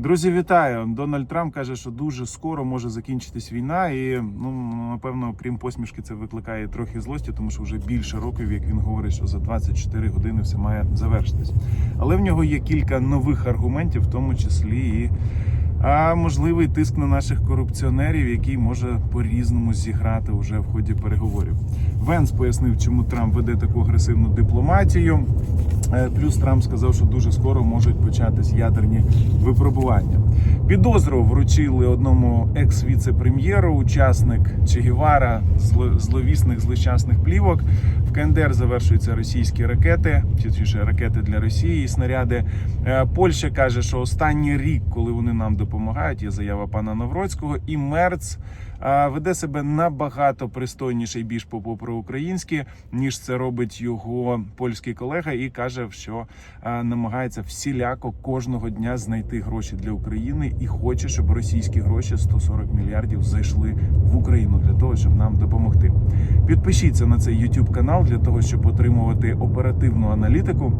Друзі, вітаю! Дональд Трамп каже, що дуже скоро може закінчитись війна, і ну напевно, крім посмішки, це викликає трохи злості, тому що вже більше років, як він говорить, що за 24 години все має завершитись. Але в нього є кілька нових аргументів, в тому числі і а можливий тиск на наших корупціонерів, який може по-різному зіграти вже в ході переговорів. Венс пояснив, чому Трамп веде таку агресивну дипломатію. Е, Плюс Трамп сказав, що дуже скоро можуть початись ядерні випробування. Підозру вручили одному екс-віце-прем'єру, учасник Че Гевара, зловісних злощасних плівок. В КНДР завершуються російські ракети, точніше ракети для Росії і снаряди. Е, Польща каже, що останній рік, коли вони нам допомагають, є заява пана Навроцького, і Мерц е, веде себе набагато пристойніше і більш по-проукраїнськи, ніж це робить його польський колега, і каже, що е, намагається всіляко кожного дня знайти гроші для України і хоче, щоб російські гроші 140 мільярдів зайшли в Україну для того, щоб нам допомогти. Підпишіться на цей YouTube канал для того, щоб отримувати оперативну аналітику.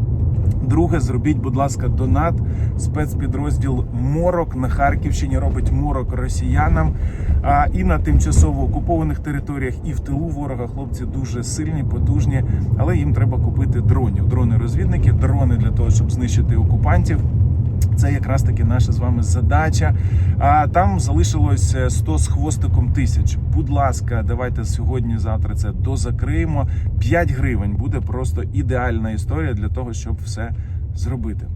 Друге, зробіть, будь ласка, донат. Спецпідрозділ Морок на Харківщині робить морок росіянам. А і на тимчасово окупованих територіях, і в тилу ворога хлопці дуже сильні, потужні, але їм треба купити дронів. Дрони-розвідники, дрони для того, щоб знищити окупантів. Це якраз таки наша з вами задача. А там залишилось е, 100 з хвостиком тисяч. Будь ласка, давайте сьогодні, завтра це дозакриємо. 5 гривень буде просто ідеальна історія для того, щоб все зробити.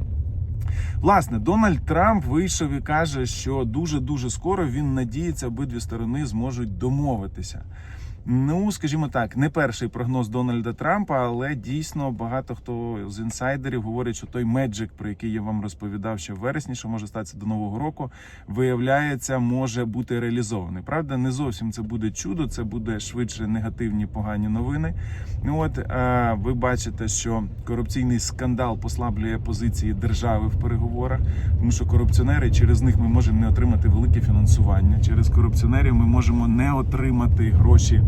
Власне, Дональд Трамп вийшов і каже, що дуже дуже скоро він надіється, обидві сторони зможуть домовитися. Ну, скажімо так, не перший прогноз Дональда Трампа, але дійсно багато хто з інсайдерів говорить, що той меджик, про який я вам розповідав ще в вересні, що може статися до нового року, виявляється, може бути реалізований. Правда, не зовсім це буде чудо, це буде швидше негативні погані новини. Ну от е, ви бачите, що корупційний скандал послаблює позиції держави в переговорах, тому що корупціонери через них ми можемо не отримати велике фінансування. Через корупціонерів ми можемо не отримати гроші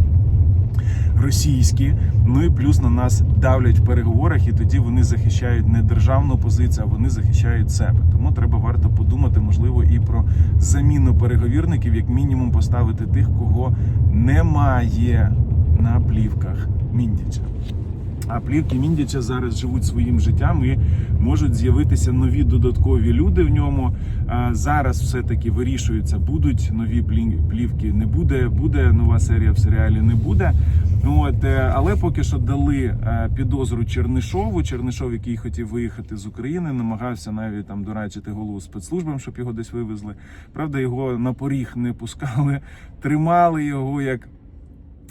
російські. Ну і плюс на нас давлять в переговорах, і тоді вони захищають не державну позицію, а вони захищають себе. Тому треба варто подумати, можливо, і про заміну переговірників, як мінімум, поставити тих, кого немає на плівках Міндіча. А плівки Міндіча зараз живуть своїм життям і можуть з'явитися нові додаткові люди в ньому. Зараз все-таки вирішується, будуть нові плі- плівки, не буде, буде нова серія в серіалі, не буде. От, е, але поки що дали е, підозру Чернишову. Чернишов, який хотів виїхати з України, намагався навіть там дорачити голову спецслужбам, щоб його десь вивезли. Правда, його на поріг не пускали, тримали його як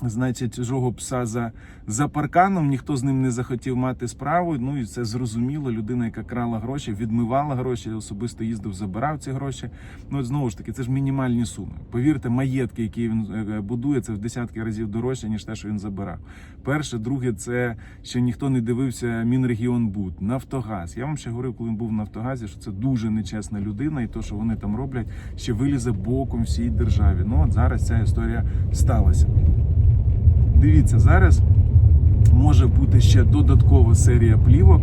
значить, чужого пса за, за парканом. Ніхто з ним не захотів мати справу. Ну і це зрозуміло. Людина, яка крала гроші, відмивала гроші, особисто їздив, забирав ці гроші. Ну знову ж таки, це ж мінімальні суми. Повірте, маєтки, які він е, будує, це в десятки разів дорожче, ніж те, що він забирав. Перше, друге, це що ніхто не дивився Мінрегіонбуд, Нафтогаз. Я вам ще говорив, коли він був в Нафтогазі, що це дуже нечесна людина, і то, що вони там роблять, ще вилізе боком всій державі. Ну от зараз ця історія сталася. Дивіться, зараз може бути ще додаткова серія плівок.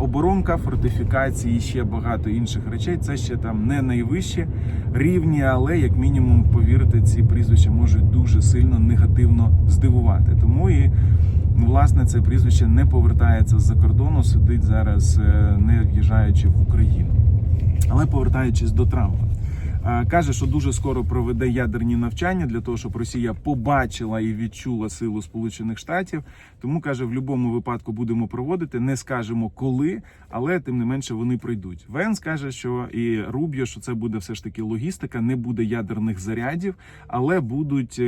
Оборонка, фортифікації і ще багато інших речей. Це ще там не найвищі рівні, але як мінімум, повірте, ці прізвища можуть дуже сильно негативно здивувати. Тому і власне це прізвище не повертається з-за кордону, сидить зараз, е, не в'їжджаючи в Україну. Але повертаючись до Трампа. Е, Каже, що дуже скоро проведе ядерні навчання для того, щоб Росія побачила і відчула силу Сполучених Штатів. Тому каже, в будь-якому випадку будемо проводити. Не скажемо коли, але тим не менше вони прийдуть. Венс каже, що і Рубіо, що це буде все ж таки логістика, не буде ядерних зарядів, але будуть.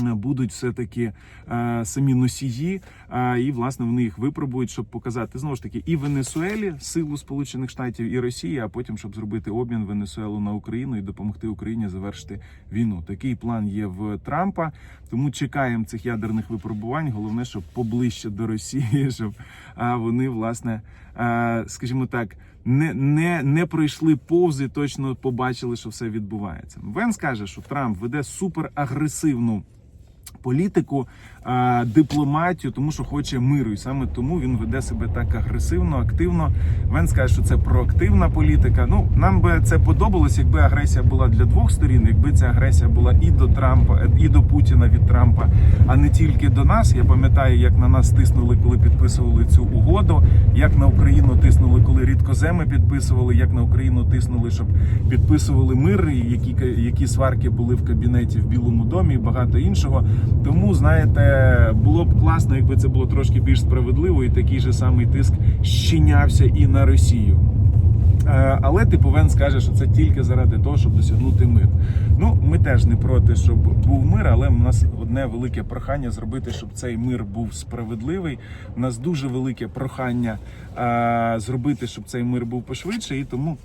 Е, Будуть все таки е, самі носії, е, і власне вони їх випробують, щоб показати знову ж таки і Венесуелі силу Сполучених Штатів, і Росії, а потім щоб зробити обмін Венесуелу на Україну і допомогти Україні завершити війну. Такий план є в Трампа. Тому чекаємо цих ядерних випробувань. Головне, щоб поближче до Росії, щоб а, вони власне, е, скажімо так. Не, не, не пройшли повз і точно побачили, що все відбувається. Венс каже, що Трамп веде суперагресивну політику, е, дипломатію, тому що хоче миру, і саме тому він веде себе так агресивно, активно. Венс каже, що це проактивна політика. Ну нам би це подобалось, якби агресія була для двох сторін, якби ця агресія була і до Трампа, і до Путіна від Трампа, а не тільки до нас. Я пам'ятаю, як на нас тиснули, коли підписували цю угоду, як на Україну тиснули, коли рідкоземи підписували, як на Україну тиснули, щоб підписували мир, які які сварки були в кабінеті в Білому домі, і багато іншого. Тому знаєте, було б класно, якби це було трошки більш справедливо, і такий же самий тиск щинявся і на Росію. Е, Але типу Вен скаже, що це тільки заради того, щоб досягнути мир. Ну, ми теж не проти, щоб був мир, але в нас одне велике прохання зробити, щоб цей мир був справедливий. У нас дуже велике прохання е, зробити, щоб цей мир був пошвидше, і тому.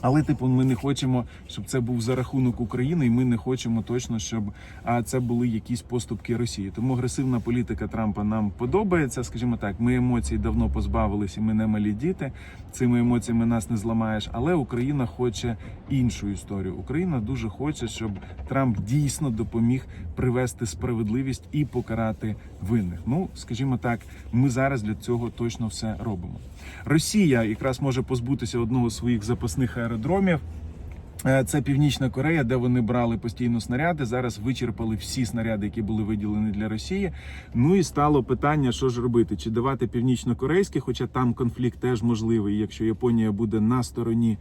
Але, типу, ми не хочемо, щоб це був за рахунок України, і ми не хочемо точно, щоб а, це були якісь поступки Росії. Тому агресивна політика Трампа нам подобається. Скажімо так, ми емоцій давно позбавилися, ми не малі діти. Цими емоціями нас не зламаєш. Але Україна хоче іншу історію. Україна дуже хоче, щоб Трамп дійсно допоміг привести справедливість і покарати винних. Ну, скажімо так, ми зараз для цього точно все робимо. Росія якраз може позбутися одного з своїх запасних аеродромів. Е, Це Північна Корея, де вони брали постійно снаряди. Зараз вичерпали всі снаряди, які були виділені для Росії. Ну і стало питання, що ж робити: чи давати північно-корейське, хоча там конфлікт теж можливий, якщо Японія буде на стороні,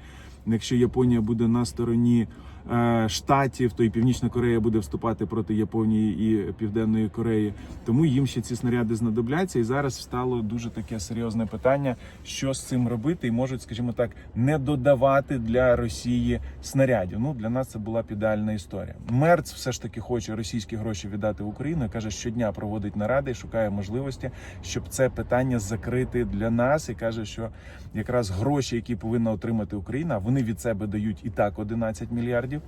якщо Японія буде на стороні е, штатів, то і Північна Корея буде вступати проти Японії і Південної Кореї. Тому їм ще ці снаряди знадобляться. І зараз стало дуже таке серйозне питання, що з цим робити, і можуть, скажімо так, не додавати для Росії снарядів. Ну для нас це була б ідеальна історія. Мерц все ж таки хоче російські гроші віддати в Україну. Каже, щодня проводить наради і шукає можливості, щоб це питання закрити для нас. І каже, що якраз гроші, які повинна отримати Україна, вони від себе дають і так 11 мільярдів.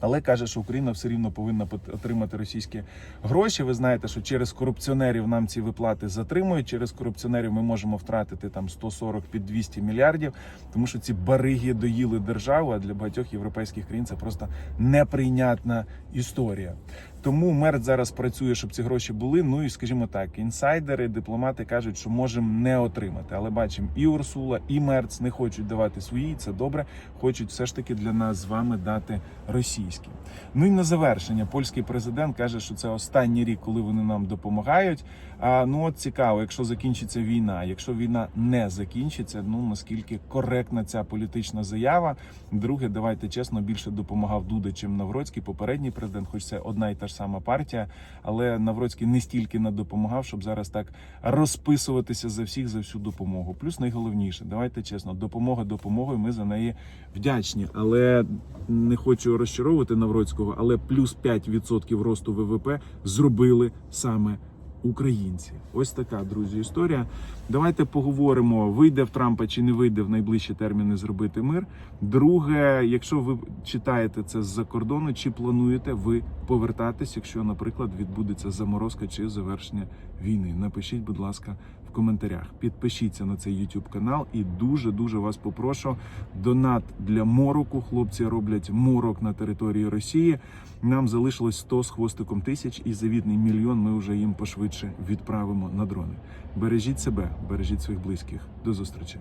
Але каже, що Україна все рівно повинна отримати російські гроші. Ви знаєте, що через корупціонерів нам ці виплати затримують. Через корупціонерів ми можемо втратити там 140 під 200 мільярдів, тому що ці бариги доїли державу. А для багатьох європейських країн це просто неприйнятна історія. Тому Мерц зараз працює, щоб ці гроші були. Ну і скажімо так, інсайдери, дипломати кажуть, що можемо не отримати. Але бачимо, і Урсула, і Мерц не хочуть давати свої. Це добре. Хочуть все ж таки для нас з вами дати російські. Ну і на завершення, польський президент каже, що це останній рік, коли вони нам допомагають. А ну от цікаво, якщо закінчиться війна, якщо війна не закінчиться, ну наскільки коректна ця політична заява. Друге, давайте чесно, більше допомагав Дуда, чим Навроцький, попередній президент, хоч це одна і та ж сама партія. Але Навроцький не стільки не допомагав, щоб зараз так розписуватися за всіх за всю допомогу. Плюс найголовніше, давайте чесно, допомога допомогою. Ми за неї вдячні. Але не хочу розчаровувати Навроцького, але плюс 5% росту ВВП зробили саме. Українці, ось така друзі історія. Давайте поговоримо, вийде в Трампа чи не вийде в найближчі терміни зробити мир. Друге, якщо ви читаєте це з-за кордону, чи плануєте ви повертатись, якщо, наприклад, відбудеться заморозка чи завершення війни? Напишіть, будь ласка, в коментарях. Підпишіться на цей YouTube канал і дуже дуже вас попрошу. Донат для мороку. Хлопці роблять морок на території Росії. Нам залишилось 100 з хвостиком тисяч, і завітний мільйон ми вже їм пошвидше відправимо на дрони. Бережіть себе, бережіть своїх близьких. До зустрічі.